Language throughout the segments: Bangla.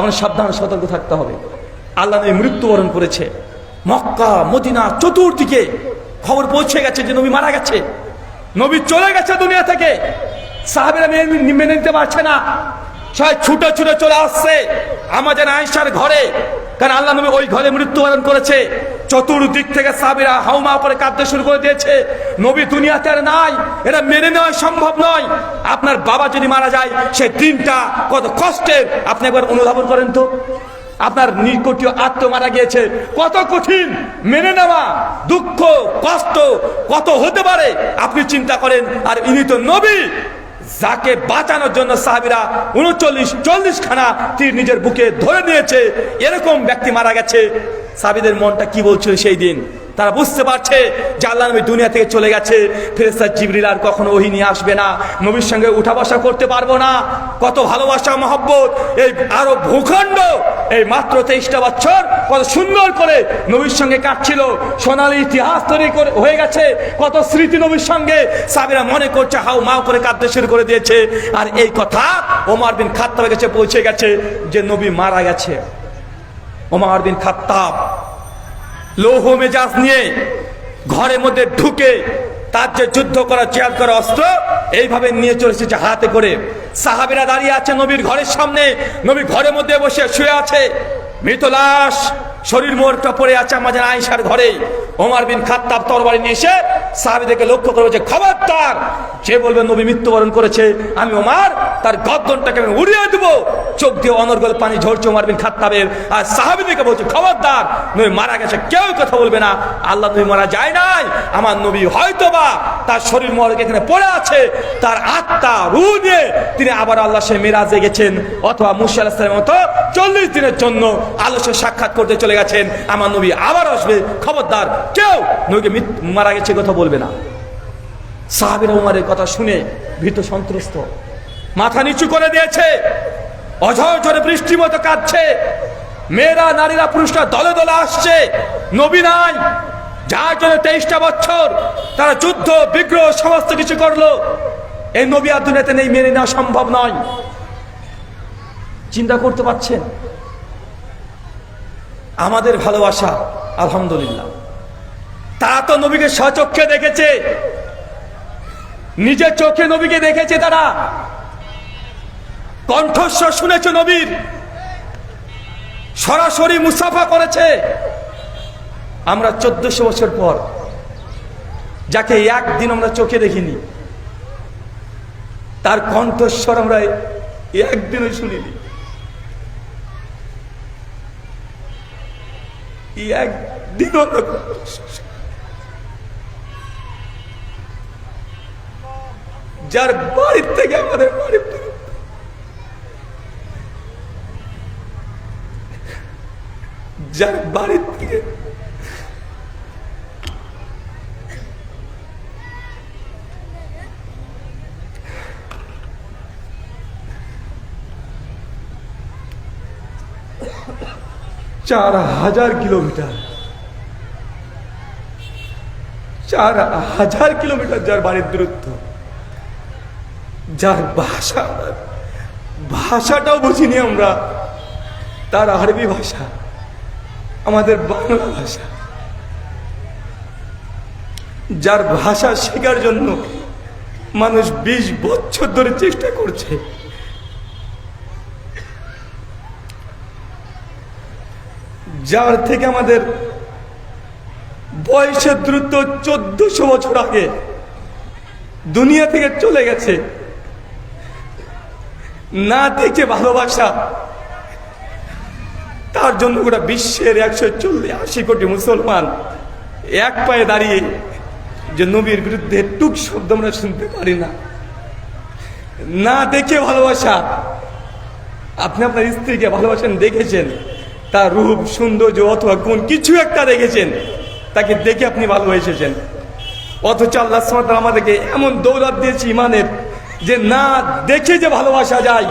এমন সাবধান, সতর্ক থাকতে হবে। আল্লাহ নবী মৃত্যুবরণ করেছে। মক্কা, মদিনা চতুর্দিকে খবর পৌঁছে গেছে যে নবী মারা গেছে। নবী চলে গেছে দুনিয়া থেকে। সাহাবেরা মেনে নিতে পারছে না। সবাই ছুটে ছুটে চলে আসছে। আমাদের আয়সার ঘরে। কারণ আল্লাহ নবী ওই ঘরে মৃত্যুবরণ করেছে। চতুর্দিক থেকে সাবিরা হাউমা করে কাঁদতে শুরু করে দিয়েছে। নবী দুনিয়াতে আর নাই এটা মেনে নেওয়া সম্ভব নয়। আপনার বাবা যদি মারা যায় সেই দিনটা কত কষ্টের। আপনি একবার অনুধাবন করেন তো। আপনার নিকটীয় আত্ম মারা গিয়েছে, কত কঠিন। মেনে নেওয়া, দুঃখ, কষ্ট কত হতে পারে, আপনি চিন্তা করেন। আর ইনি তো নবী। যাকে বাঁচানোর জন্য সাহাবিরা উনচল্লিশ চল্লিশ খানা তীর নিজের বুকে ধরে নিয়েছে। এরকম ব্যক্তি মারা গেছে। সাহাবিদের মনটা কি বলছিল সেই দিন? তারা বুঝতে পারছে যে আল্লাহ নবী দুনিয়া থেকে চলে গেছে। ফেরেস্তা জিবরিল আর কখনো ওহি নিয়ে আসবে না। নবীর সঙ্গে উঠা বসা করতে পারব না। কত ভালোবাসা, মহব্বত। এই আরও ভূখণ্ড। এই মাত্র তেইশটা বছর কত সুন্দর করে নবীর সঙ্গে কাটছিল। সোনালি ইতিহাস তৈরি করে হয়ে গেছে। কত স্মৃতি নবীর সঙ্গে। সাবিরা মনে করছে, হাউ মাও করে কাঁদতে শুরু করে দিয়েছে। আর এই কথা ওমার বিন খাত্তাবে গেছে পৌঁছে গেছে যে নবী মারা গেছে। ওমার বিন খাত্তাব লৌহ মেজাজ নিয়ে ঘরের মধ্যে ঢুকে তার যে যুদ্ধ করা, চেয়ার করা অস্ত্র, এইভাবে নিয়ে চলে এসেছে হাতে করে। সাহাবিরা দাঁড়িয়ে আছে নবীর ঘরের সামনে। নবী ঘরের মধ্যে বসে শুয়ে আছে। মৃত লাশ, শরীর মোড়টা পড়ে আছে আমাদের আয়েশার ঘরে। ওমার বিন খাত্তাব তরবারি নিয়ে এসে সাহাবিদেরকে লক্ষ্য করবে যে, খবরদার, যে বলবে নবী মৃত্যুবরণ করেছে, আমি ওমার, তার গদ্দনটাকে আমি উড়িয়ে দেবো। দিয়ে অনর্গল পানি ঝরছে ওমার বিন খাত্তাবের। আর সাহাবিদেরকে বলছে, খবরদার, নবী মারা গেছে, কেউ কথা বলবে না। আল্লাহ নবী মারা যায় নাই, আমার নবী হয়তোবা তার শরীর মরক এখানে পড়ে আছে, তার আত্মা রু নিয়ে তিনি আবার আল্লাহ সে মিরাজে গেছেন, অথবা মুসা আলাহিসের মতো চল্লিশ দিনের জন্য আল্লাহ সাক্ষাৎ করতে চলে গেছেন, আমার নবী আবার আসবে। খবরদার, কেউ নবীকে মারা গেছে কথা বলবে না। সাহাবির উমারের কথা শুনে ভীত সন্ত্রস্ত মাথা নিচু করে দিয়েছে। অঝর ঝরে বৃষ্টি মতো কাঁদছে। মেয়েরা, নারীরা, পুরুষরা দলে দলে আসছে। নবী নাই। যার জন্য তেইশটা বছর তারা যুদ্ধ, বিগ্রহ, সমস্ত কিছু করল। এই নবী আর দুনিয়াতে নেই, মেনে নেওয়া সম্ভব নয়। চিন্তা করতে পারছেন? আমাদের ভালোবাসা, আলহামদুলিল্লাহ। তারা তো নবীকে সচক্ষে দেখেছে। নিজের চোখে নবীকে দেখেছে তারা। কণ্ঠস্বর শুনেছে নবীর সরাসরি মুসাফা করেছে আমরা চোদ্দশো বছর পর যাকে একদিন আমরা চোখে দেখিনি, তার কণ্ঠস্বর আমরা একদিনও শুনিনি একদিনও। যার বাড়ির থেকে আমাদের বাড়ির থেকে যার বাড়ির থেকে চার হাজার কিলোমিটার, চার হাজার কিলোমিটার যার বাড়ির দূরত্ব, যার ভাষা, ভাষাটাও বুঝিনি আমরা, তার আরবি ভাষা। আমাদের বাংলা ভাষা। যার ভাষা শেখার জন্য মানুষ বিশ বছর ধরে চেষ্টা করছে। যার থেকে আমাদের বয়সের দ্রুত চোদ্দশো বছর আগে দুনিয়া থেকে চলে গেছে। না দেখে ভালোবাসা তার জন্য গোটা বিশ্বের একশো চল্লিশ আশি কোটি মুসলমান এক পায়ে দাঁড়িয়ে যে নবীর বিরুদ্ধে টুক শব্দ আমরা শুনতে পারি না। না দেখে ভালোবাসা। আপনি আপনার স্ত্রীকে ভালোবাসেন, দেখেছেন? তার রূপ, সৌন্দর্য অথবা কোন কিছু একটা দেখেছেন। তাকে দেখে আপনি ভালোবেসেছেন অথচ আল্লাহ আমাদেরকে এমন দৌলত দিয়েছে ইমানের যে না দেখে যে ভালোবাসা যায়।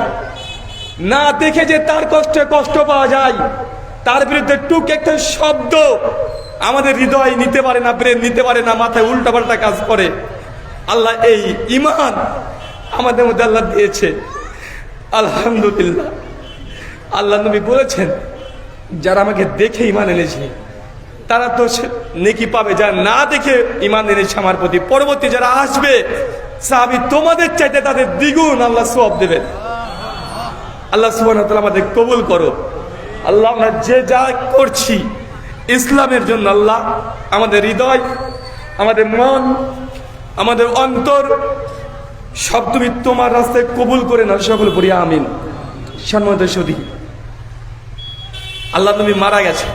না দেখে যে তার কষ্টে কষ্ট পাওয়া যায়, তার বিরুদ্ধে টুক একটা শব্দ আমাদের হৃদয় নিতে পারে না, ব্রেন নিতে পারে না, মাথায় উল্টাপাল্টা কাজ করে। আল্লাহ এই ইমান আমাদের মধ্যে আল্লাহ দিয়েছে। আলহামদুলিল্লাহ। আল্লাহ নবী বলেছেন, যারা আমাকে দেখে ইমান এনেছে, তারা তো নেকি পাবে, যারা না দেখে ইমান এনেছে আমার প্রতি। পরবর্তী যারা আসবে, সাহাবি তোমাদের চাইতে তাদের দ্বিগুণ আল্লাহ সব দেবেন। আল্লাহ সুবাহ আমাদের কবুল করো আল্লাহ, আমরা যে যা করছি, ইসলামের জন্য আল্লাহ, আমাদের হৃদয়, আমাদের মন, আমাদের অন্তর, সব তুমি তোমার রাস্তায় কবুল করে না সকল পড়ি, আমিন। সন্মত সদী, আল্লাহ তুমি মারা গেছে।